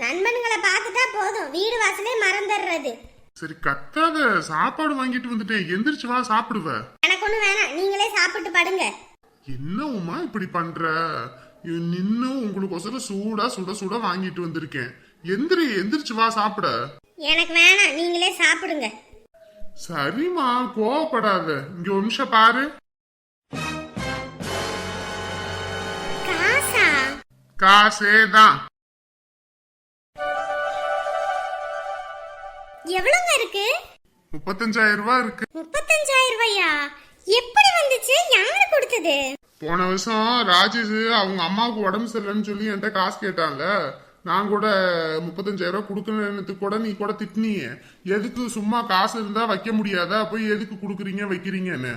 நண்பன்களை பார்த்துட்டா போதும். வீடு வாசலே மறந்துடுறது. சரி கத்தாத சாப்பாடு வாங்கிட்டு வந்துட்டேன் எந்திரிச்சு வா சாப்பிடுவ. எனக்கு ஒண்ணு வேணாம். நீங்களே சாப்பிட்டு படுங்க. என்ன உமா இப்படி பண்ற? நின்னு உங்களுக்கு ஒசரம் சூடா சுட சுட வாங்கிட்டு வந்திருக்கேன். எந்திரி எந்திரிச்சு வா சாப்பிட. எனக்கு வேணாம். நீங்களே சாப்பிடுங்க. சரிம்மா கோவப்படாத. இங்க ஒரு நிமிஷம் பாரு. காசே? தான் எவ்வளவுங்க இருக்கு? முப்பத்தஞ்சாயிரம் ரூபாய் இருக்கு. முப்பத்தஞ்சாயிரம் ரூபாயா? எப்படி வந்துச்சு? யாரு கொடுத்தது? போன வருஷம் ராஜேஷ் அவங்க அம்மாவுக்கு உடம்பு சரியில்லைன்னு சொல்லி என்கிட்ட காசு கேட்டாங்க நான் கூட முப்பத்தஞ்சாயிரம் ரூபாய் கொடுக்கணுன்றதுக்கு கூட நீ கூட திட்டினியே. எதுக்கு சும்மா காசு இருந்தா வைக்க முடியாதா? போய் எதுக்கு கொடுக்குறீங்க வைக்கிறீங்கன்னு.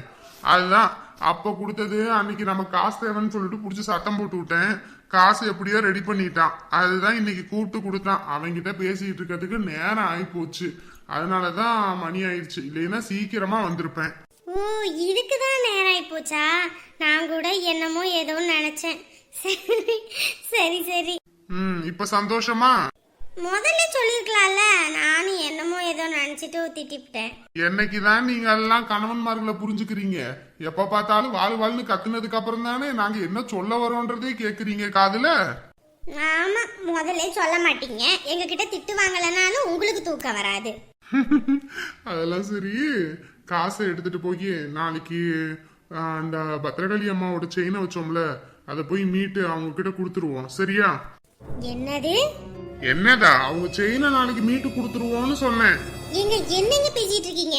அதுதான். அப்ப கொடுத்தது அன்னைக்கு நம்ம காசு தேவைன்னு சொல்லிட்டு புடிச்சு சத்தம் போட்டு விட்டேன். காசு எப்படியோ ரெடி பண்ணிட்டான். அதுதான் இன்னைக்கு கூப்பிட்டு கொடுத்தான். அவன்கிட்ட பேசிட்டு இருக்கிறதுக்கு நேரம் ஆகி போச்சு அதனாலதான் மணி ஆயிடுச்சு. இல்லைன்னா சீக்கிரமா வந்திருப்பேன். ஓ இதுக்கு தான் நேரம் ஆயி போச்சா நான் கூட என்னமோ ஏதோ நினைச்சேன். சரி சரி. ம் இப்ப சந்தோஷமா? முதல்ல ஏதோ நினைச்சிட்டு திட்டிவிட்டேன் என்னைக்குதான் நீங்க எல்லாம் கணவன்மார்களை புரிஞ்சுக்கிறீங்க? எப்ப பார்த்தாலும் வாழ் வாழ்னு கத்துனதுக்கு அப்புறம் தானே நாங்க என்ன சொல்ல வரோன்றதே கேக்குறீங்க காதுல? ஆமா முதல்ல சொல்ல மாட்டீங்க. எங்ககிட்ட திட்டு வாங்கலைனாலும் உங்களுக்கு தூக்கம் வராது. அதெல்லாம் சரி. காசை எடுத்துட்டு போய் நாளைக்கு அந்த பத்திரகாளி அம்மாவோட செயினை வச்சோம்ல அதை போய் மீட்டு அவங்க கிட்ட கொடுத்துருவோம். சரியா? என்னது? என்னடா அவங்க செயினை நாளைக்கு மீட்டு கொடுத்துருவோம்னு சொன்னேன். எங்க என்னங்க பேசிட்டு இருக்கீங்க?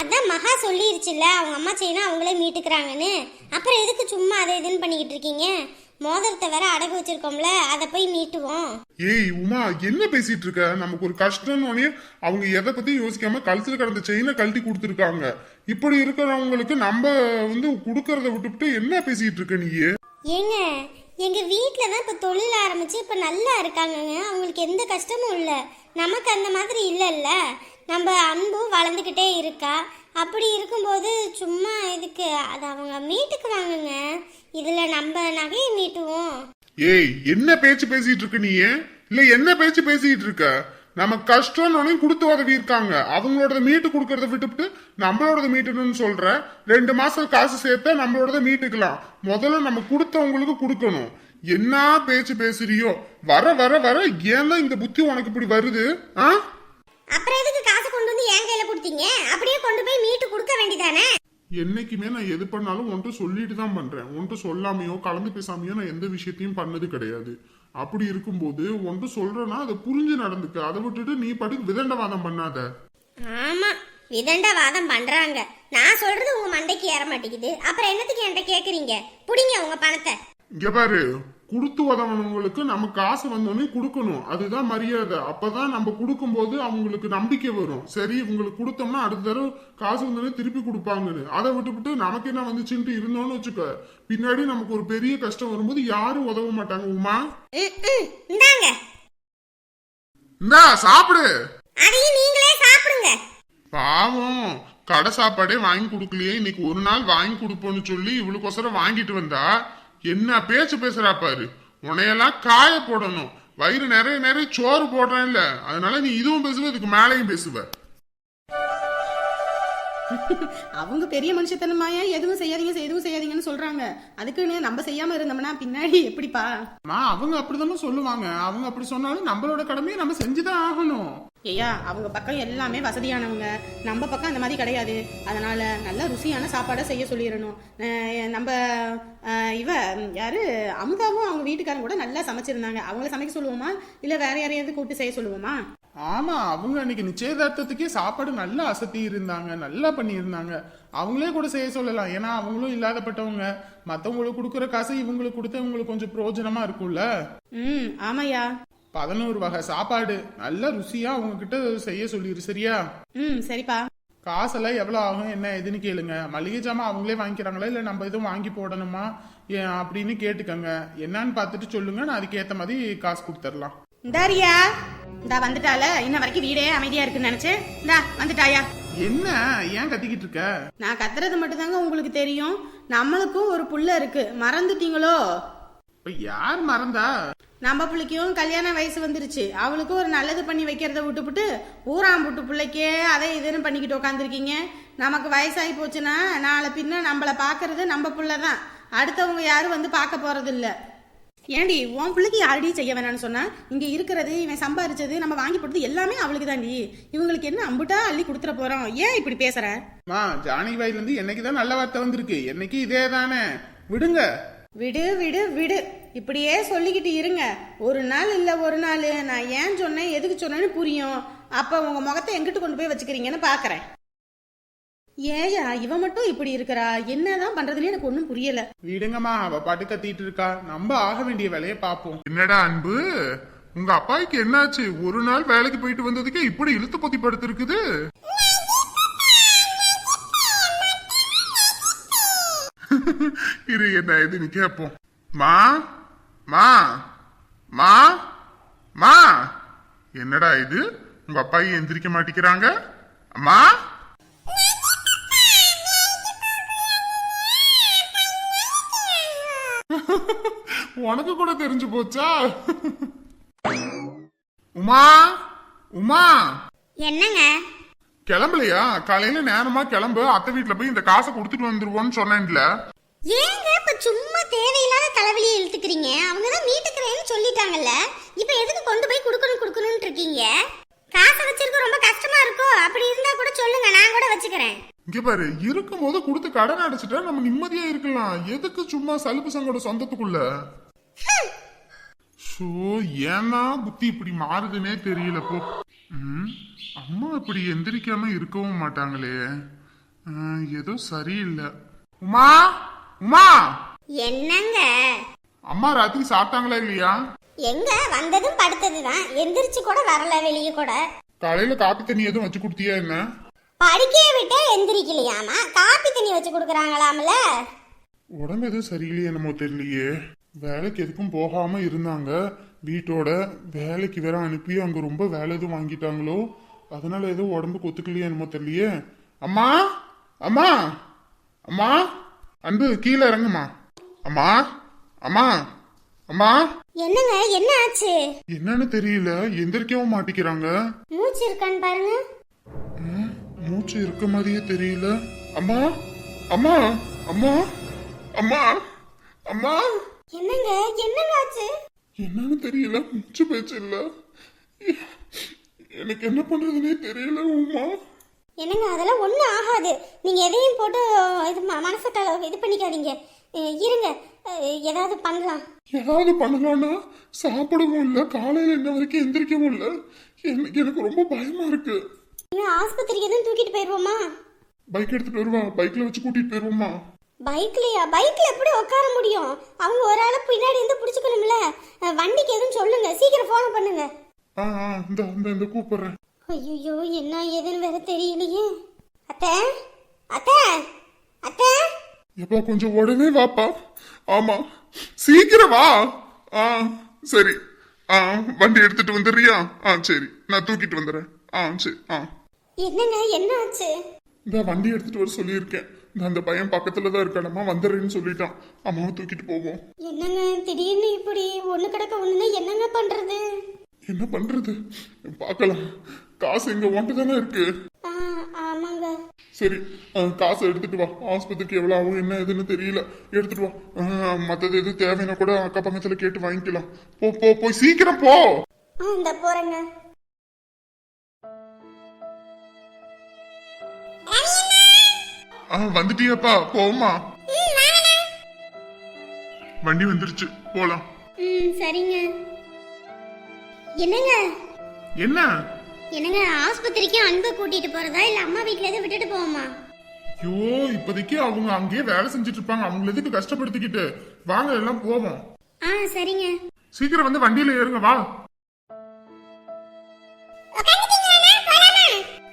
அதான் மகா சொல்லிருச்சுல்ல அவங்க அம்மா செய்யணும் அவங்களே மீட்டுக்கிறாங்கன்னு. அப்புறம் எதுக்கு சும்மா அதை இதுன்னு பண்ணிக்கிட்டு இருக்கீங்க? மோதிரத்தை வேற அடகு வச்சிருக்கோம்ல அதை போய் மீட்டுவோம் ஏய் உமா என்ன பேசிட்டு இருக்க? நமக்கு ஒரு கஷ்டம்னு அவங்க எதை பத்தி யோசிக்காம கழுத்துல கடந்த செயினை கழட்டி கொடுத்துருக்காங்க. இப்படி இருக்கிறவங்களுக்கு நம்ம வந்து கொடுக்கறத விட்டுவிட்டு என்ன பேசிட்டு இருக்க நீ? ஏங்க எங்க வீட்டில் தான் இப்போ தொழில் ஆரம்பிச்சு இப்போ நல்லா இருக்காங்கங்க. அவங்களுக்கு எந்த கஷ்டமும் இல்லை. நமக்கு அந்த மாதிரி இல்லைல்ல. நம்ம அன்பும் வளர்ந்துக்கிட்டே இருக்கா? அப்படி இருக்கும்போது சும்மா இதுக்கு அது அவங்க மீட்டுக்குவாங்கங்க இதில் நம்ம நகையை மீட்டுவோம். ஏய் என்ன பேச்சு பேசிட்டு இருக்க நீ இல்ல என்ன பேச்சு பேசிட்டு இருக்க? நம்ம கஷ்டம்னு கொடுத்து உதவி இருக்காங்க. அவங்களோட மீட்டு கொடுக்கறத விட்டுவிட்டு நம்மளோட மீட்டணும்னு சொல்ற? ரெண்டு மாசம் காசு சேர்த்தா நம்மளோட மீட்டுக்கலாம். முதல்ல நம்ம கொடுத்தவங்களுக்கு கொடுக்கணும். என்ன பேச்சு பேசுறியோ? வர வர வர ஏன் தான் இந்த புத்தி உனக்கு இப்படி வருது? ஆ? அப்புறம் எதுக்கு காசை கொண்டு வந்து என் கையில் கொடுத்தீங்க? அப்படியே கொண்டு போய் மீட்டு கொடுக்க வேண்டியதானே? என்னைக்குமே நான் எது பண்ணாலும் உன்கிட்ட சொல்லிட்டு தான் பண்றேன். உன்கிட்ட சொல்லாமையோ கலந்து பேசாமையோ நான் எந்த விஷயத்தையும் பண்ணது கிடையாது. அப்படி இருக்கும்போது உன்கிட்ட சொல்றேன்னா அதை புரிஞ்சு நடந்துக்க. அதை விட்டுட்டு நீ பாட்டுக்கு விதண்டவாதம் பண்ணாத. ஆமாம் விதண்டவாதம் பண்ணுறாங்க நான் சொல்கிறது உங்கள் மண்டைக்கு ஏற மாட்டேங்குது. அப்புறம் என்னத்துக்கு என்கிட்ட கேட்குறீங்க பிடிங்க உங்கள் பணத்தை. இங்க பாரு. கொடுத்து உதவனவங்களுக்கு நம்ம காசு வந்தோடனே கொடுக்கணும். அதுதான் மரியாதை. அப்பதான் நம்ம கொடுக்கும்போது அவங்களுக்கு நம்பிக்கை வரும். சரி இவங்களுக்கு கொடுத்தோம்னா அடுத்த தடவை காசு வந்தோடனே திருப்பி கொடுப்பாங்கன்னு. அதை விட்டுவிட்டு நமக்கு என்ன வந்துச்சுன்ட்டு இருந்தோம்னு வச்சுக்க. பின்னாடி நமக்கு ஒரு பெரிய கஷ்டம் வரும்போது யாரும் உதவ மாட்டாங்க. உமா? இந்தா சாப்பிடு. அதையும் நீங்களே சாப்பிடுங்க. பாவம். கடை சாப்பாடே வாங்கி கொடுக்கலையே. இன்னைக்கு ஒரு நாள் வாங்கி கொடுப்போம்னு சொல்லி இவளுக்கோசரம் வாங்கிட்டு வந்தா என்ன பேச்சு பேசுறா பாரு. உன்னையெல்லாம் காய போடணும். வயிறு நிறைய நிறைய சோறு போடுறேன்ல. அதனால நீ இதுவும் பேசுவ இதுக்கு மேலையும் பேசுவ. அவங்க பெரிய மனுஷத்தனமாயா எதுவும் செய்யாதீங்க எதுவும் செய்யாதீங்கன்னு சொல்றாங்க? அதுக்குன்னு நம்ம செய்யாம இருந்தோம்னா பின்னாடி எப்படிப்பா? நான் அவங்க அப்படிதானே சொல்லுவாங்க. அவங்க அப்படி சொன்னாலும் நம்மளோட கடமையை நம்ம செஞ்சுதான் ஆகணும். ஐயா அவங்க பக்கம் எல்லாமே வசதியானவங்க. நம்ம பக்கம் அந்த மாதிரி கிடையாது. அதனால நல்ல ருசியான சாப்பாடை செய்ய சொல்லிடணும். நம்ம இவ யாரு? அமுதாவும் அவங்க வீட்டுக்காரங்க கூட நல்லா சமைச்சிருந்தாங்க. அவங்கள சமைக்க சொல்லுவோமா? இல்ல வேற யாரையாவது கூப்பிட்டு செய்ய சொல்லுவோமா? ஆமா அவங்க அன்னைக்கு நிச்சயதார்த்தத்துக்கே சாப்பாடு நல்லா அசத்தி இருந்தாங்க நல்லா பண்ணியிருந்தாங்க. அவங்களே கூட செய்ய சொல்லலாம். ஏன்னா அவங்களும் இல்லாதப்பட்டவங்க. மத்தவங்களுக்கு கொடுக்குற காசு இவங்களுக்கு கொடுத்து இவங்களுக்கு கொஞ்சம் பிரயோஜனமா இருக்கும்ல? ம் ஆமாய்யா பதினோரு வகை சாப்பாடு. நல்ல ருசியா அவங்க கிட்ட செய்ய சொல்லிரு சரியா? ம் சரிப்பா. காசெல்லாம் எவ்வளவு ஆகும் என்ன எதுன்னு கேளுங்க. மளிகை ஜாமான் அவங்களே வாங்கிக்கிறாங்களா இல்ல நம்ம எதுவும் வாங்கி போடணுமா? அப்படின்னு கேட்டுக்கங்க. என்னன்னு பார்த்துட்டு சொல்லுங்க நான் அதுக்கேத்த மாதிரி காசு கொடுத்துடலாம் இந்தாரியா இந்தா வந்துட்டால இன்ன வரைக்கும் வீடே அமைதியா இருக்குன்னு நினைச்சேன் இந்தா வந்துட்டாயா? என்ன? ஏன் கத்திக்கிட்டு இருக்க? நான் கத்துறது மட்டும்தாங்க உங்களுக்கு தெரியும். நம்மளுக்கும் ஒரு புள்ள இருக்கு. மறந்துட்டீங்களோ? யார் மறந்தா? நம்ம பிள்ளைக்கும் கல்யாண வயசு வந்துருச்சு. அவளுக்கும் ஒரு நல்லது பண்ணி வைக்கிறத விட்டுப்புட்டு ஊராம்புட்டு பிள்ளைக்கே அதை இதுன்னு பண்ணிக்கிட்டு உட்காந்துருக்கீங்க நமக்கு வயசாகி போச்சுன்னா நாளை பின்ன நம்மளை பார்க்கறது நம்ம பிள்ளை தான் அடுத்தவங்க யாரும் வந்து பார்க்க போறது இல்ல ஏண்டி உன் பிள்ளைக்கு யாரடி செய்ய வேணாம்னு சொன்னா? இங்க இருக்கிறது இவன் சம்பாரிச்சது நம்ம வாங்கி போட்டது எல்லாமே அவளுக்கு தாண்டி. இவங்களுக்கு என்ன அம்புட்டா அள்ளி கொடுத்துட போறோம்? ஏன் இப்படி பேசுற? மா ஜானி வாயில இருந்து என்னைக்கு தான் நல்ல வார்த்தை வந்திருக்கு? என்னைக்கு இதே தானே? விடுங்க. விடு விடு விடு. இப்படியே சொல்லிக்கிட்டு இருங்க. ஒரு நாள் இல்ல ஒரு நாள். நான் ஏன் சொன்னேன் எதுக்கு சொன்னேன்னு புரியும். அப்ப உங்க முகத்தை எங்கிட்டு கொண்டு போய் வச்சுக்கிறீங்கன்னு பாக்குறேன். ஏயா இவ மட்டும் இப்படி இருக்கிறா? என்னதான் பண்றதுன்னு எனக்கு ஒன்றும் புரியல. விடுங்கம்மா அவ பாட்டு கத்திட்டு இருக்கா. நம்ம ஆக வேண்டிய வேலையை பார்ப்போம். என்னடா அன்பு? உங்க அப்பாய்க்கு என்னாச்சு? ஒரு நாள் வேலைக்கு போயிட்டு வந்ததுக்கே இப்படி இழுத்து பொத்தி படுத்திருக்குது. இரு என்ன இதுன்னு கேட்போம். மா மா மா மா. என்னடா இது? உங்க அப்பாயி எந்திரிக்க மாட்டேங்கிறாங்க. அம்மா உனக்கு கூட தெரிஞ்சு போச்சா? உமா உமா. என்னங்க? கிளம்பலையா? காலையில நேரமா கிளம்பு அத்தை வீட்டுல போய் இந்த காசை கொடுத்துட்டு வந்துருவோன்னு சொன்னேன்ல. ஏங்க இப்ப சும்மா தேவையில்லாத தலைவலியை இழுத்துக்கிறீங்க? அவங்க தான் மீட்டுக்கிறேன்னு சொல்லிட்டாங்கல்ல. இப்ப எதுக்கு கொண்டு போய் கொடுக்கணும் கொடுக்கணும்னு இருக்கீங்க? காசை வச்சிருக்க ரொம்ப கஷ்டமா இருக்கோ? அப்படி இருந்தா கூட சொல்லுங்க நான் கூட வச்சுக்கிறேன். இங்க பாரு இருக்கும்போது கொடுத்து கடன் அடைச்சிட்டா நம்ம நிம்மதியா இருக்கலாம். எதுக்கு சும்மா சலுப்பு சங்கோட சொந்தத்துக்குள்ள? ஷோ ஏன்னா புத்தி இப்படி மாறுதுன்னே தெரியல போ ம், அம்மா இப்படி எந்திரிக்காம இருக்கவும் மாட்டாங்களே. ஏதோ சரியில்லை. உமா உமா! என்னங்க? அம்மா ராத்திரி சாப்பிட்டாங்களா இல்லையா? எங்க? வந்ததும் படுத்ததுதான். எந்திரிச்சு கூட வரல வெளியே கூட. காலையில காப்பி தண்ணி எதுவும் வச்சு கொடுத்தியா என்ன? படிக்கைய விட்டே எந்திரிக்கலையாமா? காப்பி தண்ணி வச்சு கொடுக்குறாங்களாம்ல? உடம்பு எதுவும் சரியில்லையே என்னமோ தெரியலையே. வேலைக்கு எதுக்கும் போகாம இருந்தாங்க. வீட்டோட வேலைக்கு வேற அனுப்பி அங்க ரொம்ப வேலை எதுவும் வாங்கிட்டாங்களோ? அதனால எதுவும் உடம்புக்கு ஒத்துக்கலையே என்னமோ தெரியலையே. அம்மா! அம்மா! அம்மா! அன்பு கீழே இறங்குமா? அம்மா! அம்மா! அம்மா! என்னங்க என்ன ஆச்சு? என்னன்னு தெரியல. எந்திரிக்கவும் மாட்டிக்கிறாங்க. மூச்சு இருக்கான்னு பாருங்க. மூச்சு இருக்க மாதிரியே தெரியல. அம்மா! அம்மா! அம்மா! அம்மா! அம்மா! என்னங்க என்னங்க ஆச்சு என்னன்னு தெரியல மூச்சு பேச்சு இல்ல. எனக்கு என்ன பண்றதுனே தெரியல உமா. என்னங்க அதெல்லாம் ஒன்றும் ஆகாது. நீங்கள் எதையும் போட்டு இது மனசை இது பண்ணிக்காதீங்க. இருங்க. ஏதாவது பண்ணலாம். ஏதாவது பண்ணலாம்னா சாப்பிடவும் இல்ல காலையில இன்ன வரைக்கும் எந்திரிக்கவும் இல்ல. எனக்கு எனக்கு ரொம்ப பயமா இருக்கு. ஆஸ்பத்திரிக்கு எதுவும் தூக்கிட்டு போயிடுவோமா பைக் எடுத்துட்டு வருவா பைக்ல வச்சு கூட்டிட்டு போயிருவோமா? பைக்லையா? பைக்கில் எப்படி உட்கார முடியும்? அவங்க ஒரு ஆளை பின்னாடி இருந்து பிடிச்சிக்கணும்ல. வண்டிக்கு எதுவும் சொல்லுங்க. சீக்கிரம் ஃபோன் பண்ணுங்க. ஆ ஆ, இந்த இந்த இந்த கூப்பிடுறேன். ஐயோ என்ன ஏதுன்னு வேற தெரியலையே. அத்தை அத்தை அத்தை. எப்பா கொஞ்சம் உடனே வாப்பா. ஆமா சீக்கிரம் வா. ஆ சரி. ஆ வண்டி எடுத்துட்டு வந்துடுறியா? ஆ சரி. நான் தூக்கிட்டு வந்துடுறேன். ஆ சரி ஆ. என்னங்க என்ன ஆச்சு? இந்த வண்டி எடுத்துட்டு வர சொல்லியிருக்கேன். அந்த பையன் பக்கத்துல தான் இருக்கானம்மா வந்துடுறேன்னு சொல்லிட்டான். அம்மாவை தூக்கிட்டு போவோம். என்னங்க திடீர்னு இப்படி ஒன்று கிடக்க ஒன்றுனா என்னங்க பண்ணுறது என்ன பண்றது? பார்க்கலாம். காசு எங்க ஒன்ட்டு தானே இருக்கு? ஆமாங்க. சரி காசை எடுத்துட்டு வா. ஆஸ்பத்திரிக்கு எவ்வளவு ஆகும் என்ன ஏதுன்னு தெரியல. எடுத்துட்டு வா. மத்தது எது தேவைன்னா கூட அக்கா பக்கத்துல கேட்டு வாங்கிக்கலாம். போ போ போய் சீக்கிரம் போ. இந்த போகிறேங்க வந்துட்டியாப்பா போமா வண்டி வந்துருச்சு போலாம். ம் சரிங்க. என்னங்க? என்ன? என்னங்க ஆஸ்பத்திரிக்கு அன்பை கூட்டிட்டு போறதா? இல்ல அம்மா வீட்ல எதுவும் விட்டுட்டு போவோமா? ஐயோ இப்போதைக்கு அவங்க அங்கேயே வேலை செஞ்சுட்டு இருப்பாங்க அவங்கள எதுக்கு கஷ்டப்படுத்திக்கிட்டு? வாங்க எல்லாம் போவோம். ஆ சரிங்க. சீக்கிரம் வந்து வண்டியில ஏறுங்க வா.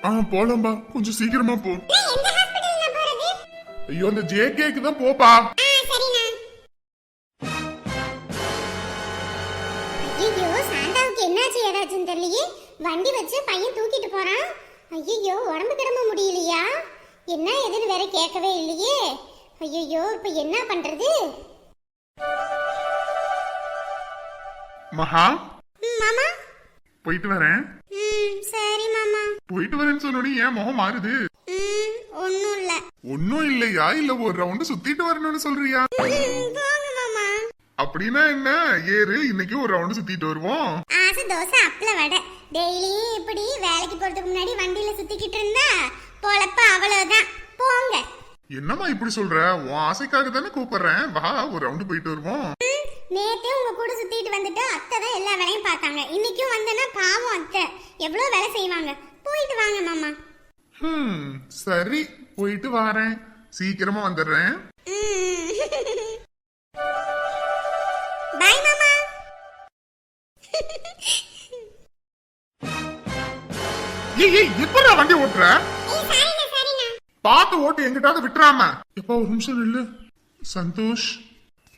ஆ போலாம்பா. கொஞ்சம் சீக்கிரமா போ. ஐயோ அந்த ஜேகேக்கு தான் போப்பா. என்னாச்சு ஏதாச்சும் தெரியலையே? வண்டி வச்சு பையன் தூக்கிட்டு போறான். ஐயோ உடம்பு கிடம்ப முடியலையா? என்ன எதுன்னு வேற கேட்கவே இல்லையே. ஐயோ இப்ப என்ன பண்றது? மகா மாமா. போயிட்டு வரேன். சரி மாமா. போயிட்டு வரேன்னு சொன்னோட ஏன் முகம் மாறுது? இல்லை ஒன்னும் இல்லையா? இல்ல ஒரு ரவுண்டு சுத்திட்டு வரணும்னு சொல்றியா? அப்படின்னா என்ன? ஏறு இன்னைக்கு ஒரு ரவுண்டு சுத்திட்டு வருவோம். ஆசை தோசை அப்பள வடை. டெய்லியும் இப்படி வேலைக்கு போறதுக்கு முன்னாடி வண்டியில சுத்திக்கிட்டு இருந்தா பொழப்ப அவ்வளவுதான். போங்க. என்னம்மா இப்படி சொல்ற? உன் ஆசைக்காக தானே கூப்பிடுறேன். வா ஒரு ரவுண்டு போயிட்டு வருவோம். நேத்தே உங்க கூட சுத்திட்டு வந்துட்டு அத்தை தான் எல்லா வேலையும் பார்த்தாங்க. இன்னைக்கும் வந்தேன்னா பாவம் அத்தை. எவ்வளவு வேலை செய்வாங்க? போயிட்டு வாங்க மாமா. சரி. போயிட்டு வரேன். சீக்கிரமா வந்துடுறேன். பாய் மாமா ஏய் ஏய் எப்படா வண்டி ஓட்டுற? பார்த்து ஓட்டு எங்கிட்டாவது விட்டுறாம. எப்ப ஒரு நிமிஷம் இல்ல சந்தோஷ்.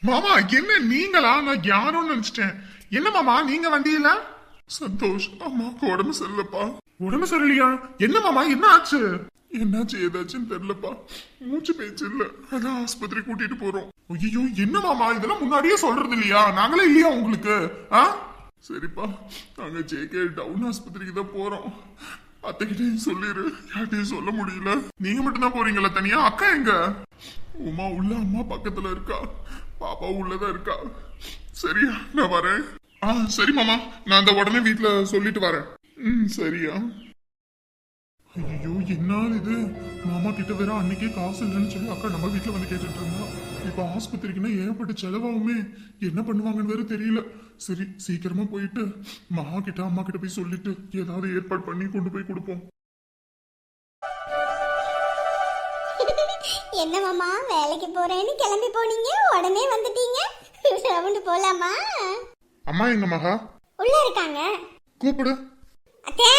மாமா என்ன நீங்களா? நான் யாரும் நினைச்சிட்டேன். என்ன மாமா நீங்க வண்டியில? சந்தோஷ் அம்மாவுக்கு உடம்பு சரியில்லப்பா. உடம்பு சரியில்லையா? என்ன மாமா என்ன ஆச்சு? என்னாச்சு ஏதாச்சுன்னு தெரியலப்பா. மூச்சு பேச்சு இல்ல. அதான் ஆஸ்பத்திரி கூட்டிட்டு போறோம். ஐயோ என்ன மாமா? இதெல்லாம் முன்னாடியே சொல்றது இல்லையா? நாங்களே இல்லையா உங்களுக்கு? ஆ? சரிப்பா. நாங்க ஜேகே டவுன் ஆஸ்பத்திரிக்கு தான் போறோம். அத்தைகிட்டையும் சொல்லிடு யார்ட்டையும் சொல்ல முடியல. நீங்க மட்டும்தான் போறீங்களா தனியா? அக்கா எங்க? உமா உள்ள அம்மா பக்கத்துல இருக்கா. பாப்பா உள்ளதான் இருக்கா. சரியா நான் வரேன். ஆ சரி மாமா. நான் அந்த உடனே வீட்டுல சொல்லிட்டு வரேன். ம் சரியா. ஐயோ என்ன இது? மாமா கிட்ட வேற அன்னைக்கே காசு இல்லைன்னு சொல்லி அக்கா நம்ம வீட்ல வந்து கேட்டுட்டு இருந்தா. இப்ப ஆஸ்பத்திரிக்குன்னா ஏகப்பட்ட செலவாகுமே. என்ன பண்ணுவாங்கன்னு வேற தெரியல. சரி சீக்கிரமா போயிட்டு மகா கிட்ட அம்மா கிட்ட போய் சொல்லிட்டு ஏதாவது ஏற்பாடு பண்ணி கொண்டு போய் கொடுப்போம். என்ன மாமா வேலைக்கு போறேன்னு கிளம்பி போனீங்க? உடனே வந்துட்டீங்க. ரவுண்டு போலாமா? அம்மா எங்க மகா? உள்ள இருக்காங்க. கூப்பிடு. அத்தை!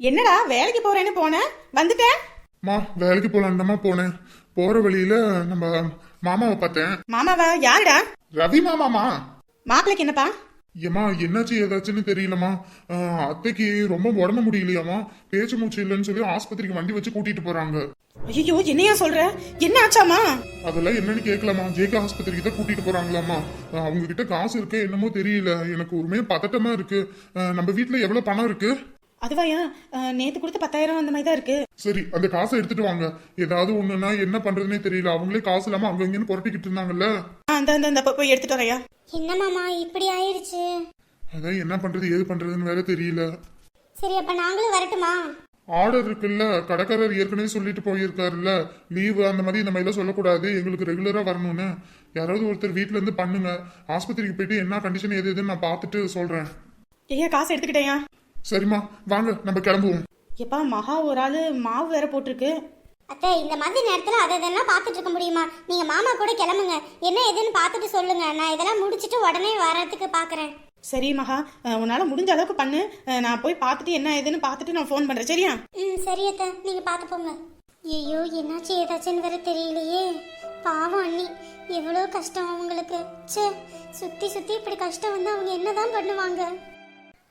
என்னடா வேலைக்கு போறேன்னு போனேன் வந்துட்டேன். மா வேலைக்கு போலான்டாமா போனேன். போற வழியில நம்ம மாமாவை பார்த்தேன். மாமாவா? யாருடா? ரவி மாமாமா? மாப்பிளைக்கு என்னப்பா? ஏமா என்னாச்சு ஏதாச்சுன்னு தெரியலமா ஆஹ், அத்தைக்கு ரொம்ப உடம்பு முடியலையாமா பேச்சு மூச்சு இல்லைன்னு சொல்லி ஆஸ்பத்திரிக்கு வண்டி வச்சு கூட்டிட்டு போறாங்க. ஐயோ என்னையா சொல்ற? என்ன ஆச்சாமா அதெல்லாம் என்னன்னு கேட்கலாமா ஜேகே ஆஸ்பத்திரிக்கு தான் கூட்டிட்டு போறாங்களாமா அவங்க கிட்ட காசு இருக்கு என்னமோ தெரியல. எனக்கு ஒருமே பதட்டமா இருக்கு. நம்ம வீட்ல எவ்வளவு பணம் இருக்கு? அதுவாயா? நேத்து கொடுத்த பத்தாயிரம் அந்த மாதிரி தான் இருக்கு. சரி அந்த காசை எடுத்துட்டு வாங்க. ஏதாவது ஒண்ணுன்னா என்ன பண்றதுனே தெரியல. அவங்களே காசு இல்லாம அங்க இங்கன்னு புரட்டிக்கிட்டு இருந்தாங்கல்ல. ஆ, அந்த அந்த அந்த போய் எடுத்துட்டு வரையா என்ன மாமா இப்படி ஆயிருச்சு? அதான் என்ன பண்றது ஏது பண்றதுன்னு வேற தெரியல. சரி அப்ப நாங்களும் வரட்டுமா? ஆர்டர் இருக்குல்ல. கடைக்காரர் ஏற்கனவே சொல்லிட்டு போயிருக்காருல்ல. லீவு அந்த மாதிரி இந்த மாதிரிலாம் சொல்லக்கூடாது. எங்களுக்கு ரெகுலரா வரணும்னு. யாராவது ஒருத்தர் வீட்ல இருந்து பண்ணுங்க. ஆஸ்பத்திரிக்கு போயிட்டு என்ன கண்டிஷன் எது எதுன்னு நான் பார்த்துட்டு சொல்றேன். ஐயா காசு எடுத்துக்கிட்டேயா சரிம்மா வாங்க நம்ம கிளம்புவோம். எப்பா மகா ஒரு ஆளு மாவு வேற போட்டிருக்கு. அத்தை இந்த மாதிரி நேரத்துல அதை இதெல்லாம் பார்த்துட்டு இருக்க முடியுமா? நீங்க மாமா கூட கிளம்புங்க. என்ன ஏதுன்னு பார்த்துட்டு சொல்லுங்க. நான் இதெல்லாம் முடிச்சிட்டு உடனே வரதுக்கு பாக்குறேன் சரி மகா. உன்னால முடிஞ்ச அளவுக்கு பண்ணு. நான் போய் பார்த்துட்டு என்ன ஏதுன்னு பார்த்துட்டு நான் ஃபோன் பண்றேன். சரியா? ம் சரி அத்தை. நீங்க பார்த்து போங்க. ஐயோ என்னாச்சு ஏதாச்சுன்னு வேற தெரியலையே. பாவம் அண்ணி. எவ்வளோ கஷ்டம் அவங்களுக்கு. ச்சே சுத்தி சுத்தி இப்படி கஷ்டம் வந்து அவங்க என்னதான் பண்ணுவாங்க?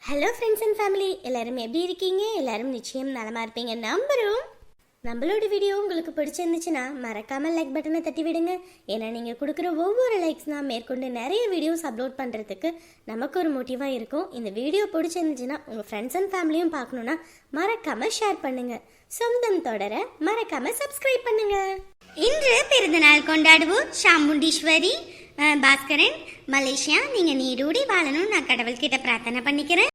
ஹலோ ஃப்ரெண்ட்ஸ் அண்ட் ஃபேமிலி எல்லாரும் எப்படி இருக்கீங்க? எல்லாரும் நிச்சயம் நலமாக இருப்பீங்க. நம்புறோம். நம்மளோட வீடியோ உங்களுக்கு பிடிச்சிருந்துச்சுன்னா மறக்காமல் லைக் பட்டனை தட்டி விடுங்க. ஏன்னா நீங்கள் கொடுக்குற ஒவ்வொரு லைக்ஸ் நான் மேற்கொண்டு நிறைய வீடியோஸ் அப்லோட் பண்ணுறதுக்கு நமக்கு ஒரு மோட்டிவாக இருக்கும். இந்த வீடியோ பிடிச்சிருந்துச்சுன்னா உங்கள் ஃப்ரெண்ட்ஸ் அண்ட் ஃபேமிலியும் பார்க்கணுன்னா மறக்காமல் ஷேர் பண்ணுங்கள் சொந்தம் தொடர மறக்காமல் சப்ஸ்கிரைப் பண்ணுங்கள் இன்று பிறந்தநாள் கொண்டாடுவோம். சாமுண்டீஸ்வரி பாஸ்கரன் மலேசியா. நீங்கள் நீடூடி வாழணும் நான் கடவுள்கிட்ட பிரார்த்தனை பண்ணிக்கிறேன்.